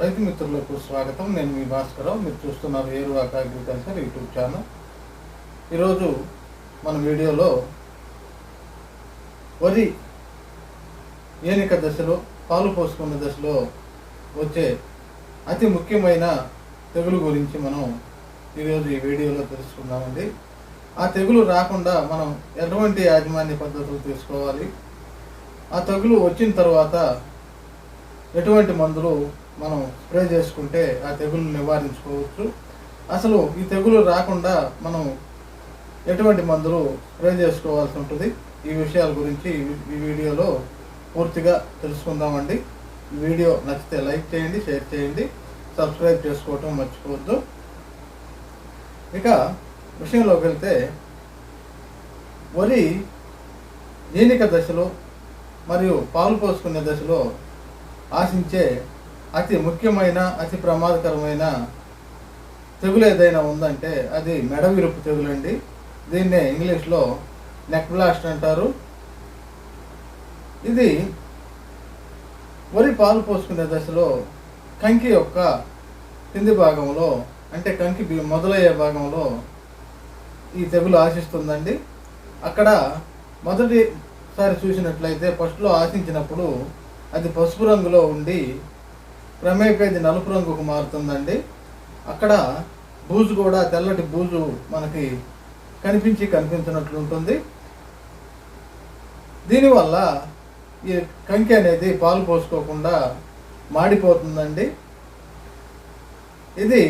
రైతు మిత్రులకు స్వాగతం. నేను మీ భాస్కరం మీరు చూస్తున్నారు ఏరువాక అగ్రికల్చర్ యూట్యూబ్ ఛానల్. ఈరోజు మన వీడియోలో వరి ఏనిక దశలో పాలు పోసుకున్న దశలో వచ్చే అతి ముఖ్యమైన తెగులు గురించి మనం ఈరోజు ఈ వీడియోలో తెలుసుకుందామండి. ఆ తెగులు రాకుండా మనం ఎటువంటి యాజమాన్య పద్ధతులు తీసుకోవాలి? ఆ తెగులు వచ్చిన తర్వాత ఎటువంటి మందులు మనం స్ప్రే చేసుకుంటే ఆ తెగులు నివారించుకోవచ్చు? అసలు ఈ తెగులు రాకుండా మనం ఎటువంటి మందులు స్ప్రే చేసుకోవాల్సి ఉంటుంది? ఈ విషయాల గురించి ఈ వీడియోలో పూర్తిగా తెలుసుకుందామండి. వీడియో నచ్చితే లైక్ చేయండి షేర్ చేయండి సబ్స్క్రైబ్ చేసుకోవటం మర్చిపోవద్దు. ఇక విషయంలోకి వెళ్తే వరి జీనిక దశలో మరియు పాలు పోసుకునే దశలో ఆశించే అతి ముఖ్యమైన అతి ప్రమాదకరమైన తెగులు ఏదైనా ఉందంటే అది మెడ విరుపు తెగులండి. దీన్నే ఇంగ్లీష్లో నెక్ బ్లాస్ట్ అంటారు. ఇది వరి పాలు పోసుకునే దశలో కంకి యొక్క కింది భాగంలో అంటే కంకి మొదలయ్యే భాగంలో ఈ తెగులు ఆశిస్తుందండి. అక్కడ మొదటిసారి చూసినట్లయితే ఫస్ట్లో ఆశించినప్పుడు అది పసుపు రంగులో ఉండి క్రమేపేది నలుపు రంగుకు మారుతుందండి. అక్కడ బూజు కూడా తెల్లటి బూజు మనకి కనిపించి కనిపించినట్లు ఉంటుంది. దీనివల్ల ఈ కంకి అనేది పాలు పోసుకోకుండా మాడిపోతుందండి. ఇది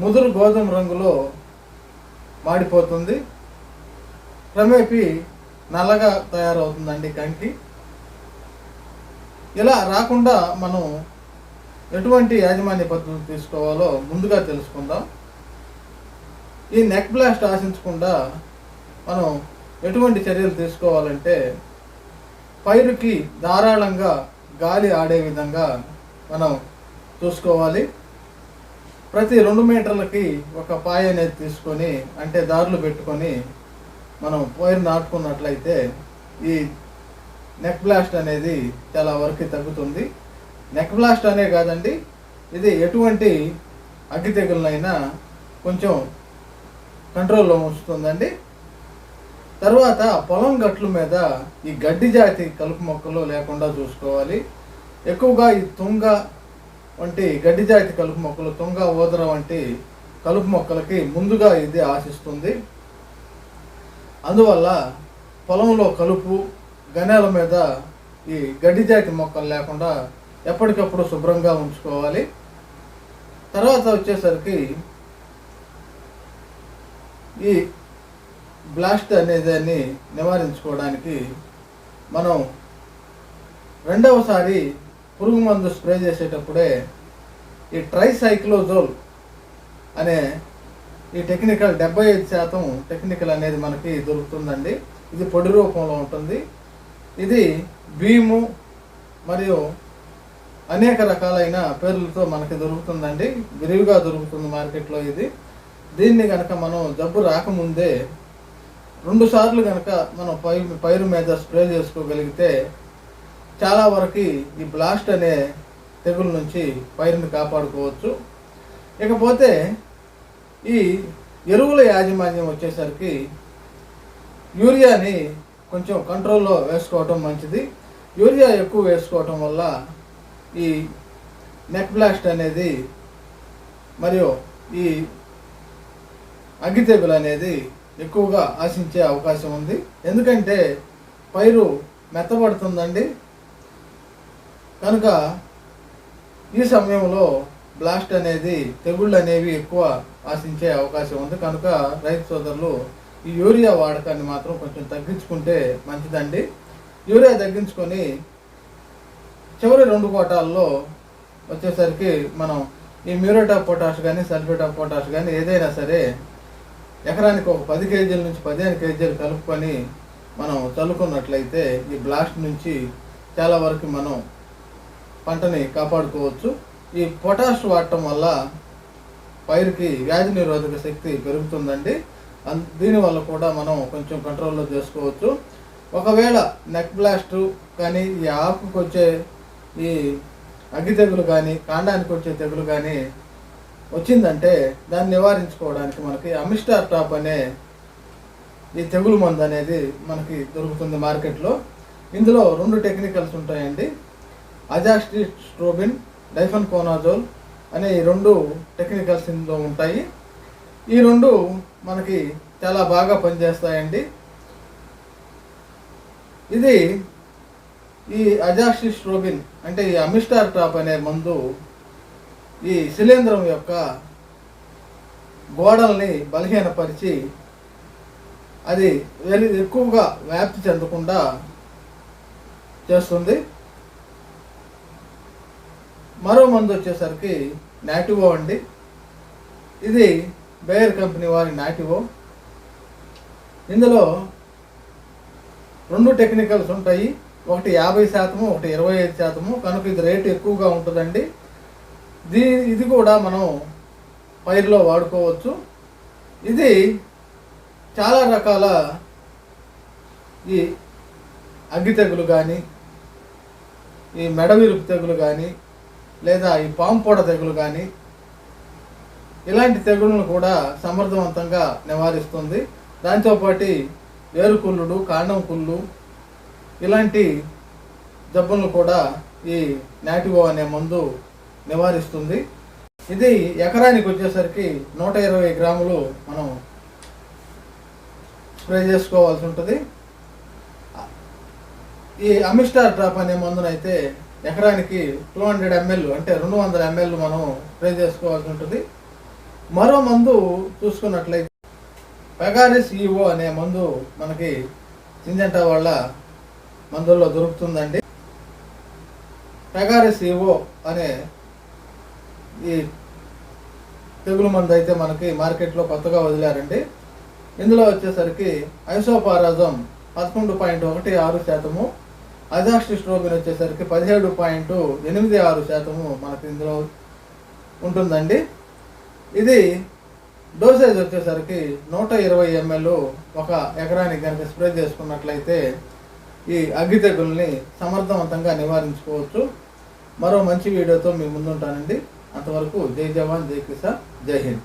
ముదురు గోధుమ రంగులో మాడిపోతుంది. క్రమేపీ నల్లగా తయారవుతుందండి కంకి. ఇలా రాకుండా మనం ఎటువంటి యాజమాన్య పద్ధతులు తీసుకోవాలో ముందుగా తెలుసుకుందాం. ఈ నెక్ బ్లాస్ట్ ఆశించకుండా మనం ఎటువంటి చర్యలు తీసుకోవాలంటే పైరుకి ధారాళంగా గాలి ఆడే విధంగా మనం చూసుకోవాలి. ప్రతి రెండు మీటర్లకి ఒక పాయ అనేది తీసుకొని అంటే దారులు పెట్టుకొని మనం పైరు నాటుకున్నట్లయితే ఈ నెక్ బ్లాస్ట్ అనేది చాలా వరకు తగ్గుతుంది. నెక్ బ్లాస్ట్ అనే కాదండి ఇది ఎటువంటి అగ్గి తెగులనైనా కొంచెం కంట్రోల్లో ఉంచుతుందండి. తర్వాత పొలం గట్ల మీద ఈ గడ్డి జాతి కలుపు మొక్కలు లేకుండా చూసుకోవాలి. ఎక్కువగా ఈ తుంగ వంటి గడ్డి జాతి కలుపు మొక్కలు తుంగ ఓదర వంటి కలుపు మొక్కలకి ముందుగా ఇది ఆశిస్తుంది. అందువల్ల పొలంలో కలుపు గనేల మీద ఈ గడ్డి జాతి మొక్కలు లేకుండా ఎప్పటికప్పుడు శుభ్రంగా ఉంచుకోవాలి. తర్వాత వచ్చేసరికి ఈ బ్లాస్ట్ అనే దాన్ని నివారించుకోవడానికి మనం రెండవసారి పురుగు మందు స్ప్రే చేసేటప్పుడే ఈ ట్రైసైక్లోజోల్ అనే ఈ టెక్నికల్ డెబ్బై ఐదు శాతం టెక్నికల్ అనేది మనకి దొరుకుతుందండి. ఇది పొడి రూపంలో ఉంటుంది. ఇది భీము మరియు అనేక రకాలైన పేర్లతో మనకి దొరుకుతుందండి. విరివిగా దొరుకుతుంది మార్కెట్లో ఇది. దీన్ని కనుక మనం జబ్బు రాకముందే రెండు సార్లు కనుక మనం పై పైరు మీద స్ప్రే చేసుకోగలిగితే చాలా వరకు ఈ బ్లాస్ట్ అనే తెగుల నుంచి పైరుని కాపాడుకోవచ్చు. ఇకపోతే ఈ ఎరువుల యాజమాన్యం వచ్చేసరికి యూరియాని కొంచెం కంట్రోల్లో వేసుకోవటం మంచిది. యూరియా ఎక్కువ వేసుకోవటం వల్ల ఈ నెక్ బ్లాస్ట్ అనేది మరియు ఈ అగ్గి తెగులు అనేది ఎక్కువగా ఆశించే అవకాశం ఉంది. ఎందుకంటే పైరు మెత్తబడుతుందండి. కనుక ఈ సమయంలో బ్లాస్ట్ అనేది తెగుళ్ళు అనేవి ఎక్కువ ఆశించే అవకాశం ఉంది. కనుక రైతు సోదరులు ఈ యూరియా వాడకాన్ని మాత్రం కొంచెం తగ్గించుకుంటే మంచిదండి. యూరియా తగ్గించుకొని చివరి రెండు కోటాల్లో వచ్చేసరికి మనం ఈ మ్యూరేట్ ఆఫ్ పొటాష్ కానీ సల్ఫేట్ ఆఫ్ పొటాష్ కానీ ఏదైనా సరే ఎకరానికి ఒక పది కేజీల నుంచి పదిహేను కేజీలు కలుపుకొని మనం చల్లుకున్నట్లయితే ఈ బ్లాస్ట్ నుంచి చాలా వరకు మనం పంటని కాపాడుకోవచ్చు. ఈ పొటాష్ వాడటం వల్ల పైరుకి వ్యాధి నిరోధక శక్తి పెరుగుతుందండి. దీనివల్ల కూడా మనం కొంచెం కంట్రోల్లో చేసుకోవచ్చు. ఒకవేళ నెక్ బ్లాస్టు కానీ ఈ ఆకుకు వచ్చే ఈ అగ్గి తెగులు కానీ కాండానికి వచ్చే తెగులు కానీ వచ్చిందంటే దాన్ని నివారించుకోవడానికి మనకి అమిస్టార్ టాప్ అనే ఈ తెగులు మందు అనేది మనకి దొరుకుతుంది మార్కెట్లో. ఇందులో రెండు టెక్నికల్స్ ఉంటాయండి. అజాస్టి స్ట్రోబిన్ డైఫన్ కోనాజోల్ అనే ఈ రెండు టెక్నికల్స్ ఇందులో ఉంటాయి. ఈ రెండు మనకి చాలా బాగా పనిచేస్తాయండి. ఇది ఈ అజాస్టి స్ట్రోబిన్ అంటే ఈ అమిస్టార్ టాప్ అనే మందు ఈ శిలీంధ్రం యొక్క గోడల్ని బలహీనపరిచి అది వెరీ ఎక్కువగా వ్యాప్తి చెందకుండా చేస్తుంది. మరో మందు వచ్చేసరికి నాటివో అండి. ఇది బేయర్ కంపెనీ వారి నాటివో. ఇందులో రెండు టెక్నికల్స్ ఉంటాయి. ఒకటి యాభై శాతము ఒకటి ఇరవై ఐదు శాతము. కనుక ఇది రేటు ఎక్కువగా ఉంటుందండి. దీ ఇది కూడా మనం పైరులో వాడుకోవచ్చు. ఇది చాలా రకాల ఈ అగ్గి తెగులు కానీ ఈ మెడవిరుపు తెగులు కానీ లేదా ఈ పాంపోడ తెగులు కానీ ఇలాంటి తెగుళ్ళను కూడా సమర్థవంతంగా నివారిస్తుంది. దాంతోపాటు వేరుకుళ్ళుడు కాండం కుళ్ళు ఇలాంటి జబ్బులను కూడా ఈ నాటివో అనే మందు నివారిస్తుంది. ఇది ఎకరానికి వచ్చేసరికి నూట ఇరవై గ్రాములు మనం స్ప్రే చేసుకోవాల్సి ఉంటుంది. ఈ అమిస్టార్ డ్రాప్ అనే మందునైతే ఎకరానికి టూ హండ్రెడ్ ఎంఎల్ అంటే రెండు వందల ఎంఎల్ మనం స్ప్రే చేసుకోవాల్సి ఉంటుంది. మరో మందు చూసుకున్నట్లయితే పెగారిస్ ఈవో అనే మందు మనకి సింజంటా వాళ్ళ మందుల్లో దొరుకుతుందండి. పెగారిస్ ఈవో అనే ఈ తెగులు మందు అయితే మనకి మార్కెట్లో కొత్తగా వదిలారండి. ఇందులో వచ్చేసరికి ఐసోపారాజం పదకొండు పాయింట్ ఒకటి ఆరు శాతము అజాస్టిస్ట్రోబిన్ వచ్చేసరికి పదిహేడు పాయింట్ ఎనిమిది ఆరు శాతము మనకి ఇందులో ఉంటుందండి. ఇది డోసేజ్ వచ్చేసరికి నూట ఇరవై ఎంఎల్ ఒక ఎకరానికి కనుక స్ప్రే చేసుకున్నట్లయితే ఈ అగ్గి తెగుల్ని సమర్థవంతంగా నివారించుకోవచ్చు. మరో మంచి వీడియోతో మీ ముందుంటానండి. అంతవరకు జై జవాన్ జై కిసాన్ జై హింద్.